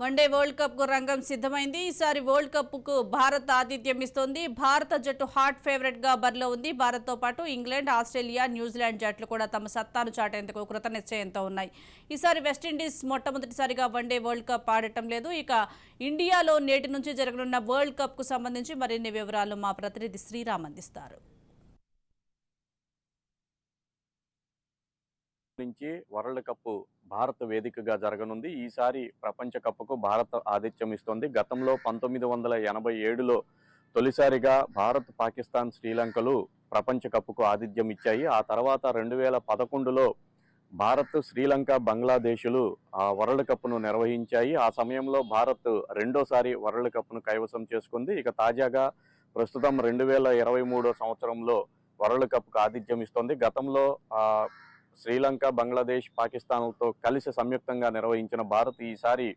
One day world కప్కు రంగం సిద్ధమైంది. ఈసారి వరల్డ్ కప్కు భారత్ ఆతిథ్యం ఇస్తోంది. భారత జట్టు హాట్ ఫేవరెట్గా బరిలో ఉంది. భారత్తో పాటు ఇంగ్లాండ్ ఆస్ట్రేలియా న్యూజిలాండ్ జట్లు కూడా తమ సత్తాను చాటేందుకు కృత నిశ్చయంతో ఉన్నాయి. ఈసారి వెస్టిండీస్ మొట్టమొదటిసారిగా వన్డే వరల్డ్ కప్ ఆడటం లేదు. ఇక ఇండియాలో నేటి నుంచి జరగనున్న వరల్డ్ కప్కు సంబంధించి మరిన్ని వివరాలు మా ప్రతినిధి శ్రీరామ్ అందిస్తారు. నుంచి వరల్డ్ కప్ భారత్ వేదికగా జరగనుంది. ఈసారి ప్రపంచ కప్కు భారత్ ఆతిథ్యం ఇస్తోంది. గతంలో పంతొమ్మిది వందల ఎనభై ఏడులో తొలిసారిగా భారత్ పాకిస్తాన్ శ్రీలంకలు ప్రపంచ కప్కు ఆతిథ్యం ఇచ్చాయి. ఆ తర్వాత రెండు వేల పదకొండులో భారత్ శ్రీలంక బంగ్లాదేశులు ఆ వరల్డ్ కప్ను నిర్వహించాయి. ఆ సమయంలో భారత్ రెండోసారి వరల్డ్ కప్ను కైవసం చేసుకుంది. ఇక తాజాగా ప్రస్తుతం రెండు వేల ఇరవై మూడో సంవత్సరంలో వరల్డ్ కప్కు ఆతిథ్యం ఇస్తోంది. గతంలో శ్రీలంక బంగ్లాదేశ్ పాకిస్తాన్లతో కలిసి సంయుక్తంగా నిర్వహించిన భారత్ ఈసారి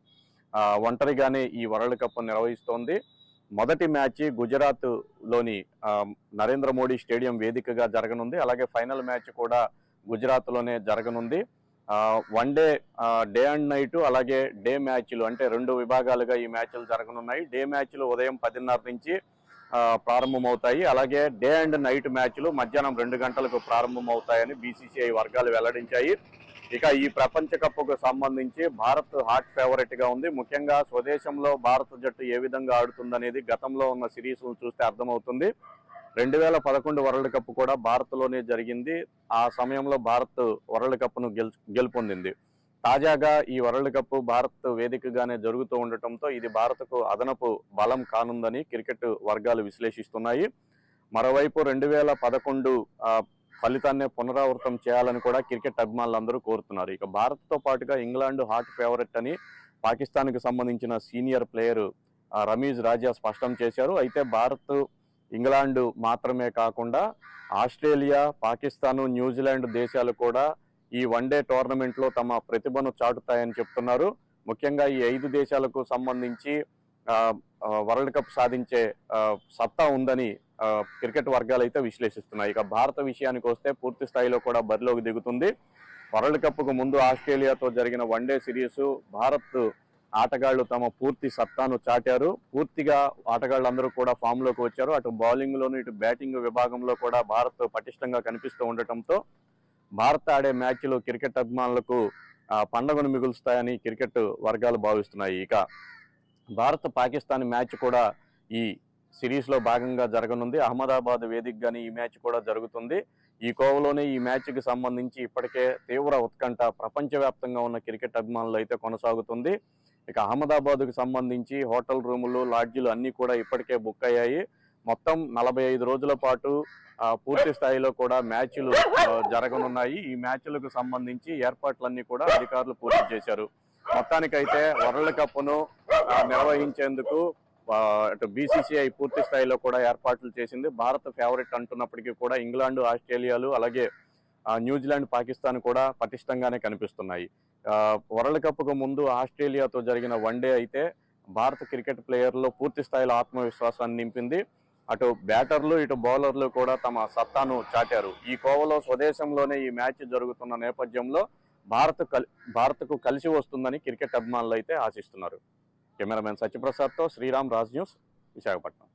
ఒంటరిగానే ఈ వరల్డ్ కప్ నిర్వహిస్తోంది. మొదటి మ్యాచ్ గుజరాత్లోని నరేంద్ర మోడీ స్టేడియం వేదికగా జరగనుంది. అలాగే ఫైనల్ మ్యాచ్ కూడా గుజరాత్లోనే జరగనుంది. One day day and night అలాగే డే మ్యాచ్లు అంటే రెండు విభాగాలుగా ఈ మ్యాచ్లు జరగనున్నాయి. డే మ్యాచ్లు ఉదయం పదిన్నర నుంచి ప్రారంభమవుతాయి. అలాగే డే అండ్ నైట్ మ్యాచ్లు మధ్యాహ్నం రెండు గంటలకు ప్రారంభమవుతాయని బీసీసీఐ వర్గాలు వెల్లడించాయి. ఇక ఈ ప్రపంచ కప్కు సంబంధించి భారత్ హాట్ ఫేవరెట్గా ఉంది. ముఖ్యంగా స్వదేశంలో భారత జట్టు ఏ విధంగా ఆడుతుందనేది గతంలో ఉన్న సిరీస్ను చూస్తే అర్థమవుతుంది. రెండు వేల పదకొండు వరల్డ్ కప్ కూడా భారత్లోనే జరిగింది. ఆ సమయంలో భారత్ వరల్డ్ కప్ను గెలు గెలుపొందింది. తాజాగా ఈ వరల్డ్ కప్ భారత్ వేదికగానే జరుగుతూ ఉండటంతో ఇది భారత్కు అదనపు బలం కానుందని క్రికెట్ వర్గాలు విశ్లేషిస్తున్నాయి. మరోవైపు రెండు వేల పదకొండు ఫలితాన్నే పునరావృతం చేయాలని కూడా క్రికెట్ అభిమానులందరూ కోరుతున్నారు. ఇక భారత్తో పాటుగా ఇంగ్లాండ్ హాట్ ఫేవరెట్ అని పాకిస్తాన్కి సంబంధించిన సీనియర్ ప్లేయర్ రమీజ్ రాజా స్పష్టం చేశారు. అయితే భారత్ ఇంగ్లాండ్ మాత్రమే కాకుండా ఆస్ట్రేలియా పాకిస్తాను న్యూజిలాండ్ దేశాలు కూడా ఈ వన్డే టోర్నమెంట్లో తమ ప్రతిభను చాటుతాయని చెప్తున్నారు. ముఖ్యంగా ఈ ఐదు దేశాలకు సంబంధించి వరల్డ్ కప్ సాధించే సత్తా ఉందని క్రికెట్ వర్గాలు అయితే విశ్లేషిస్తున్నాయి. ఇక భారత విషయానికి వస్తే పూర్తి స్థాయిలో కూడా బరిలోకి దిగుతుంది. వరల్డ్ కప్కు ముందు ఆస్ట్రేలియాతో జరిగిన వన్డే సిరీస్ భారత్ ఆటగాళ్ళు తమ పూర్తి సత్తాను చాటారు. పూర్తిగా ఆటగాళ్ళందరూ కూడా ఫామ్లోకి వచ్చారు. అటు బౌలింగ్లోను ఇటు బ్యాటింగ్ విభాగంలో కూడా భారత్ పటిష్టంగా కనిపిస్తూ ఉండటంతో భారత్ ఆడే మ్యాచ్లు క్రికెట్ అభిమానులకు ఆ, పండగను మిగులుస్తాయని క్రికెట్ వర్గాలు భావిస్తున్నాయి. ఇక భారత్ పాకిస్తాన్ మ్యాచ్ కూడా ఈ సిరీస్లో భాగంగా జరగనుంది. అహ్మదాబాద్ వేదికగానే ఈ మ్యాచ్ కూడా జరుగుతుంది. ఈ కోవలోనే ఈ మ్యాచ్కి సంబంధించి ఇప్పటికే తీవ్ర ఉత్కంఠ ప్రపంచవ్యాప్తంగా ఉన్న క్రికెట్ అభిమానులు అయితే కొనసాగుతుంది. ఇక అహ్మదాబాద్కు సంబంధించి హోటల్ రూములు లాడ్జీలు అన్నీ కూడా ఇప్పటికే బుక్ అయ్యాయి. మొత్తం నలభై ఐదు రోజుల పాటు పూర్తి స్థాయిలో కూడా మ్యాచ్లు జరగనున్నాయి. ఈ మ్యాచ్లకు సంబంధించి ఏర్పాట్లన్నీ కూడా అధికారులు పూర్తి చేశారు. మొత్తానికైతే వరల్డ్ కప్ను నిర్వహించేందుకు అటు బీసీసీఐ పూర్తి స్థాయిలో కూడా ఏర్పాట్లు చేసింది. భారత్ ఫేవరెట్ అంటున్నప్పటికీ కూడా ఇంగ్లాండ్ ఆస్ట్రేలియాలు అలాగే న్యూజిలాండ్ పాకిస్తాన్ కూడా పటిష్టంగానే కనిపిస్తున్నాయి. వరల్డ్ కప్కు ముందు ఆస్ట్రేలియాతో జరిగిన వన్డే అయితే భారత క్రికెట్ ప్లేయర్లో పూర్తి స్థాయిలో ఆత్మవిశ్వాసాన్ని నింపింది. అటు బ్యాటర్లు ఇటు బౌలర్లు కూడా తమ సత్తాను చాటారు. ఈ కోవలో స్వదేశంలోనే ఈ మ్యాచ్ జరుగుతున్న నేపథ్యంలో భారత్ కలి భారత్కు కలిసి వస్తుందని క్రికెట్ అభిమానులు అయితే ఆశిస్తున్నారు. కెమెరామెన్ సత్యప్రసాద్తో శ్రీరామ్ రాజ్ న్యూస్ విశాఖపట్నం.